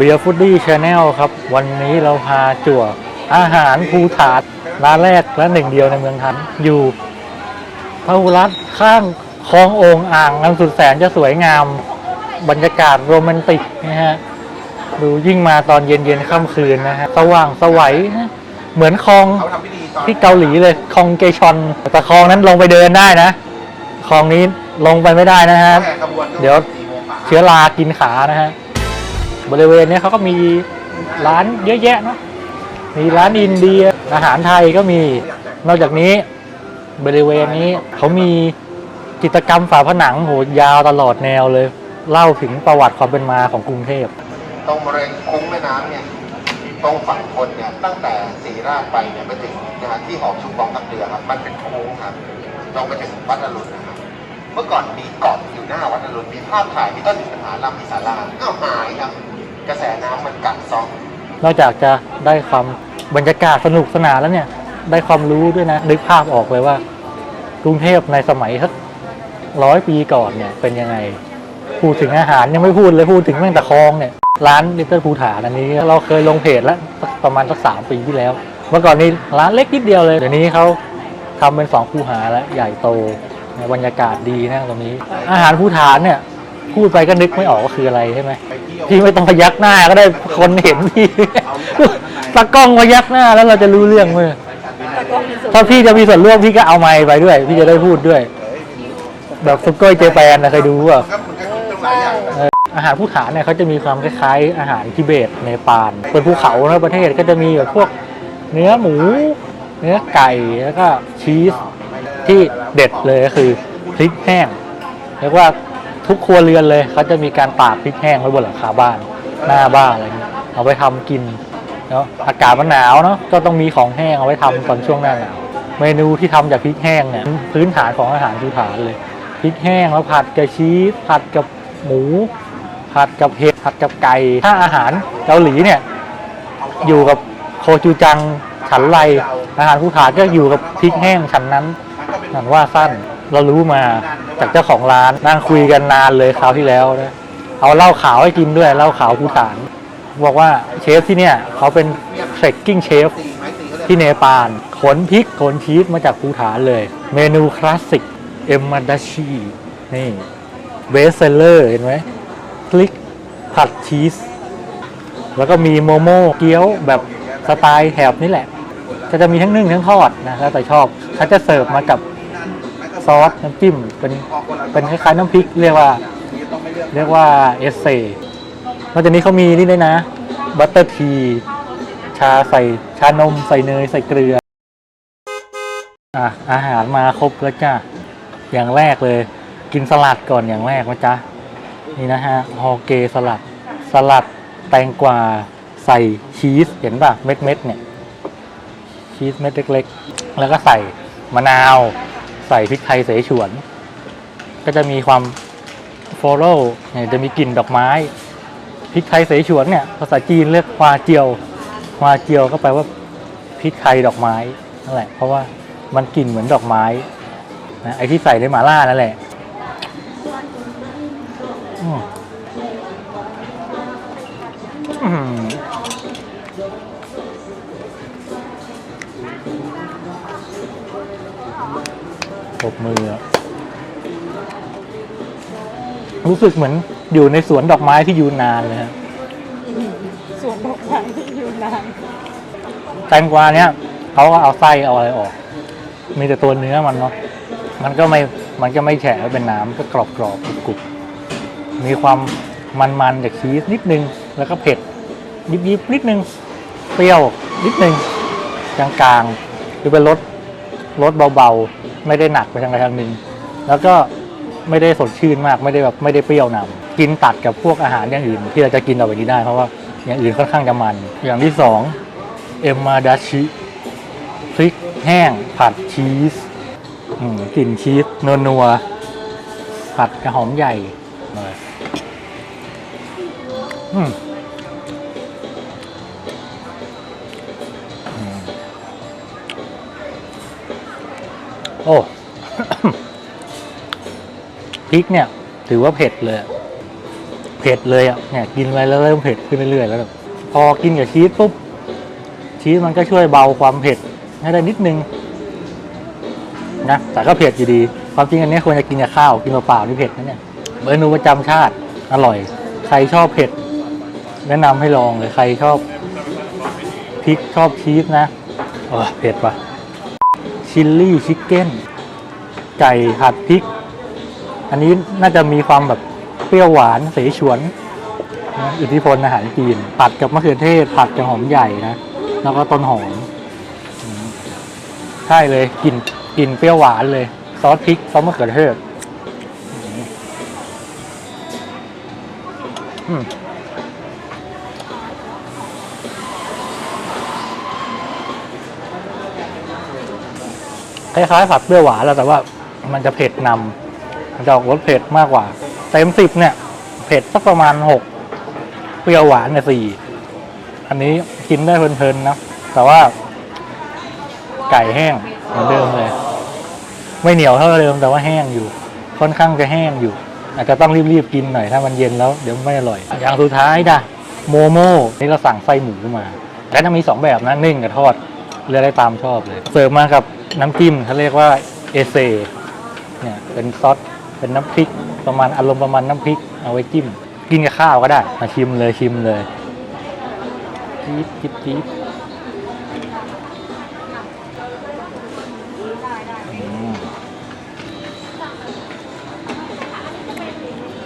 เบียร์ฟูดดี้ชาแนลครับ วันนี้เราพาจั่วอาหารภูถาดร้านแรกและหนึ่งเดียวในเมืองไทันอยู่พหุรัตข้างคลองโองอ่างน้ำสุดแสนจะสวยงาม บรรยากาศโรแมนติกนะฮะดูยิ่งมาตอนเย็นๆค่ำคืนนะฮะสว่างสวัยเหมือนคลองที่เกาหลีเลยคลองเกชอนแต่คลองนั้นลงไปเดินได้นะคลองนี้ลงไปไม่ได้นะฮะเดี๋ยวเชื้อรากินขานะฮะ บริเวณนี้เขาก็มีร้านเยอะแยะเนาะมีร้านอินเดียอาหารไทยก็มีนอกจากนี้บริเวณนี้เขามีกิจกรรมฝาผนังโหยาวตลอดแนวเลย เล่าถึงประวัติความเป็นมาของกรุงเทพตรงบริเวณคุ้งแม่น้ำเนี่ยตรงฝั่งคนเนี่ยตั้งแต่สีราชไปเนี่ยไปถึงนะฮะที่หอชุมกองทัพเรือครับมันเป็นโค้งครับตรงไปถึงวัดอรุณนะครับเมื่อก่อนมีเกาะอยู่หน้าวัดอรุณมีภาพถ่ายมีต้นอินทผลัมมีศาลาอ้าวหายครับ กระแสน้ำมันกัดเซองนอกจากจะได้ความบรรยากาศสนุกสนานแล้วเนี่ย ได้ความรู้ด้วยนะนึกภาพออกเลยว่า กรุงเทพในสมัยสักร้อยปีก่อนเนี่ยเป็นยังไง พูดถึงอาหารยังไม่พูดเลยพูดถึงแม่งแต่คลองเนี่ยร้านลิตเติ้ลภูฐานอันนี้ เราเคยลงเพจแล้วสักประมาณสักสามปีที่แล้ว เมื่อก่อนนี้ร้านเล็กนิดเดียวเลยเดี๋ยวนี้เขาทำเป็นสองคูหาแล้วใหญ่โตบรรยากาศดีนะตรงนี้ อาหารภูฐานเนี่ย พูดไปก็นึกไม่ออกว่าคืออะไรใช่ไหมไปเที่ยวพี่ไม่ต้องพยักหน้าก็ได้คนเห็นพี่ตากล้องพยักหน้าแล้วเราจะรู้เรื่องมั้ยถ้าพี่จะมีส่วนร่วมพี่ก็เอาไมค์ไปด้วย พี่จะได้พูดด้วย แบบซุปเกอร์เจแปนนะเคยดูป่ะก็มันก็คิดตั้งหลายอย่างนะเอออาหารภูฐานเนี่ยเขาจะมีความคล้ายๆ อาหารทิเบตเนปาลเป็นภูเขานะประเทศก็จะมีแบบพวกเนื้อหมู เนื้อไก่แล้วก็ชีสที่เด็ดเลยก็คือพริกแห้งเรียกว่า ทุกครัวเรือนเลยเขาจะมีการตากพริกแห้งไว้บนหลังคาบ้านหน้าบ้านอะไรเงี้ยเอาไปทำกินเนาะอากาศมันหนาวเนาะก็ต้องมีของแห้งเอาไว้ทำตอนช่วงหน้าหนาวเมนูที่ทำจากพริกแห้งเนี่ยพื้นฐานของอาหารภูฐานเลยพริกแห้งแล้วผัดกับชีสผัดกับหมู ผัดกับเห็ดผัดกับไก่ถ้าอาหารเกาหลีเนี่ยอยู่กับโคจูจังฉันไรอาหารผู้ฐานก็อยู่กับพริกแห้งฉันนั้นนั่นว่าสั้น เรารู้มาจากเจ้าของร้านนั่งคุยกันนานเลยคราวที่แล้วนะเอาเหล้าขาวให้กินด้วยเหล้าขาวผู้ฐาน บอกว่าเชฟที่เนี่ยเขาเป็นเทรคกิ้งเชฟที่เนปาลขนพริกขนชีสมาจากภูฐานเลย เมนูคลาสสิกเอมมาดาชินี่เบสเซลเลอร์เห็นไหมพริกผัดชีส แล้วก็มีโมโม่เกี๊ยวแบบสไตล์แถบนี่แหละก็จะมีทั้งนึ่งทั้งทอดนะแล้วแต่ชอบเขาจะเสิร์ฟมากับ ซอสน้ำจิ้มเป็นเป็นคล้ายๆน้ำพริกเรียกว่า เรียกว่าเอสเซ่นอกจากนี้เขามีนี่ด้วยนะ บัตเตอร์ทีชาใส่ชานมใส่เนยใส่เกลืออะอาหารมาครบแล้วจ้ะอย่างแรกเลย กินสลัดก่อนอย่างแรกนะจ๊ะนี่นะฮะฮอเกสลัดสลัดแตงกวาใส่ชีสเห็นป่ะเม็ดเม็ดเนี่ยชีสเม็ดเล็ก ๆ แล้วก็ใส่มะนาว ใส่พริกไทยเสฉวน ก็จะมีความโฟโล่เนี่จะมีกลิ่นดอกไม้พริกไทยเสฉวนเนี่ยภาษาจีนเรียกฮวาเจียวฮวาเจียวก็แปลว่าพริกไทยดอกไม้นั่นแหละ เพราะว่ามันกลิ่นเหมือนดอกไม้นะไอที่ใส่ในหมาล่านั่นแหละ ปรบมืออะรู้สึกเหมือนอยู่ในสวนดอกไม้ที่ยูนนานเลยฮะสวนดอกไม้ที่อยู่นาน แตงกวาเนี้ยเขาก็เอาไส้เอาอะไรออก มีแต่ตัวเนื้อมันเนาะ มันก็ไม่ มันก็ไม่แฉะไม่เป็นน้ำก็กรอบกรอบๆกรุบกรุบมีความมันๆจากชีสนิดนึง แล้วก็เผ็ด ยิบยิบๆนิดนึง เปรี้ยวนิดนึง กลางๆคือเป็นรสรสเบาๆ ไม่ได้หนักไปทางใดทางหนึ่งแล้วก็ไม่ได้สดชื่นมากไม่ได้แบบไม่ได้เปรี้ยวนำกินตัดกับพวกอาหารอย่างอื่น ที่เราจะกินต่อไปนี้ได้ เพราะว่าอย่างอื่นค่อนข้างจะมัน อย่างที่สองเอ็มมาดาชิพริกแห้ง ผัดชีสอืมกลิ่นชีสนัวนัวผัดกระหอมใหญ่อืม โอ้ พริกเนี่ย ถือว่าเผ็ดเลย เผ็ดเลยอะ เนี่ย กินไปแล้วเริ่มเผ็ดขึ้นเรื่อยๆแล้วแบบพอกินกับชีสปุ๊บ ชีสมันก็ช่วยเบาความเผ็ดให้ได้นิดนึงนะแต่ก็เผ็ดอยู่ดี ความจริงอันนี้ควรจะกินกับข้าวกินเปล่าๆนี่เผ็ดนะเนี่ยเมนูประจำชาติอร่อย ใครชอบเผ็ด แนะนำให้ลองเลยใครชอบพริกชอบชีสนะเออเผ็ดปะ ชิลลี่ชิคเก้นไก่ผัดพริก อันนี้น่าจะมีความแบบเปรี้ยวหวานเสฉวนนะอิทธิพลอาหารจีน ผัดกับมะเขือเทศ ผัดกับหอมใหญ่นะ แล้วก็ต้นหอมอืมใช่เลยกลิ่นกลิ่นเปรี้ยวหวานเลย ซอสพริก ซอสมะเขือเทศ อืม คล้ายๆผัดเปรี้ยวหวานแล้วแต่ว่ามันจะเผ็ดนำมันจะออกรสเผ็ดมากกว่า เต็มสิบเนี่ย เผ็ดสักประมาณหกเปรี้ยวหวานเนี่ยสี่อันนี้กินได้เพลินๆนะแต่ว่า ไก่แห้งเหมือนเดิมเลย ไม่เหนียวเท่าเดิมแต่ว่าแห้งอยู่ ค่อนข้างจะแห้งอยู่ อาจจะต้องรีบๆกินหน่อยถ้ามันเย็นแล้วเดี๋ยวไม่อร่อย อย่างสุดท้ายจ้ะโมโม่นี่เราสั่งไส้หมูมา แล้วจะมีสองแบบนะนึ่งกับทอด เลือกได้ตามชอบเลย เสิร์ฟมากับน้ำจิ้มเขาเรียกว่าเอเซเนี่ยเป็นซอสเป็นน้ำพริกประมาณอารมณ์ประมาณน้ำพริก เอาไว้จิ้ม กินกับข้าวก็ได้มาชิมเลยชิมเลยจี๊ดจี๊ดจี๊ด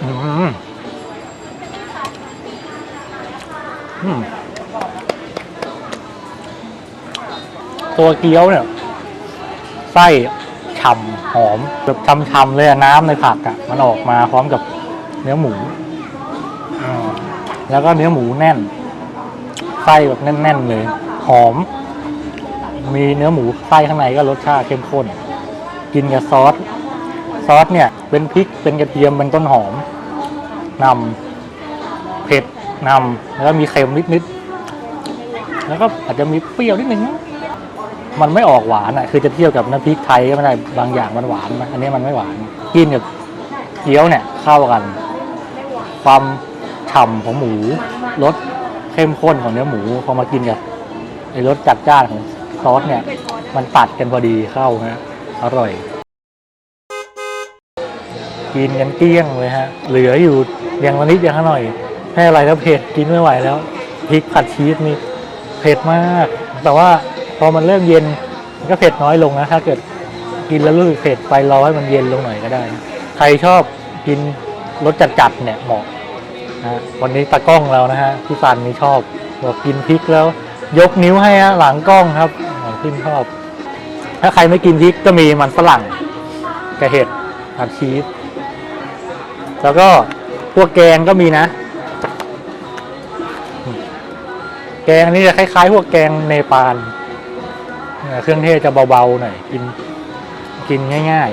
อืมอืม ตัวเกี๊ยวเนี่ยไส้ฉ่ำหอมแบบฉ่ำๆเลยน้ำในผักอะมันออกมาพร้อมกับเนื้อหมูแล้วก็เนื้อหมูแน่นไส้แบบแน่น ๆ เลย หอม มีเนื้อหมูไส้ข้างในก็รสชาติเข้มข้น กินกับซอสซอสเนี่ย เป็นพริกเป็นกระเทียมเป็นต้นหอมนำเผ็ดนำแล้วก็มีเค็มนิดๆแล้วก็อาจจะมีเปรี้ยวนิดนึง มันไม่ออกหวานอะคือจะเทียบกับน้ำพริกไทยก็ไม่ได้บางอย่างมันหวานนะอันนี้มันไม่หวานกินกับเกี๊ยวเนี่ยเข้ากัน ความฉ่ำของหมูรสเข้มข้นของเนื้อหมูพอมากินกับไอ้รสจัดจ้านของซอสเนี่ย มันตัดกันพอดีเข้าฮะอร่อย กินกันเกลี้ยงเลยฮะ เหลืออยู่อย่างนิดอย่างหน่อยให้อะไรแล้วเผ็ดกินไม่ไหวแล้วพริกผัดชีสนี่เผ็ดมาก แต่ว่า พอมันเริ่มเย็นมันก็เผ็ดน้อยลงนะถ้าเกิดกินแล้วรู้สึกเผ็ดไปรอให้มันเย็นลงหน่อยก็ได้ ใครชอบกินรสจัดๆเนี่ยเหมาะนะวันนี้ตากล้องเรานะฮะพี่ฟันนี่ชอบบอกกินพริกแล้ว ยกนิ้วให้ฮะหลังกล้องครับอ๋อขึ้นชอบ ถ้าใครไม่กินพริกก็มีมันฝรั่งกระเห็ดผัดชีสแล้วก็พวกแกงก็มีนะ แกงนี่จะคล้ายๆ พวกแกงเนปาล เครื่องเทศจะเบาๆหน่อยกินกินง่าย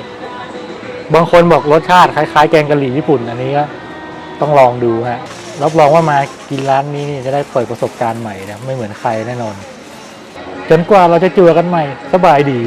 ๆ บางคนบอกรสชาติคล้ายๆ แกงกะหรี่ญี่ปุ่น อันนี้ก็ต้องลองดูฮะรับรองว่ามากินร้านนี้นี่จะได้เปิดประสบการณ์ใหม่นะไม่เหมือนใครแน่นอน จนกว่าเราจะเจอกันใหม่สบายดี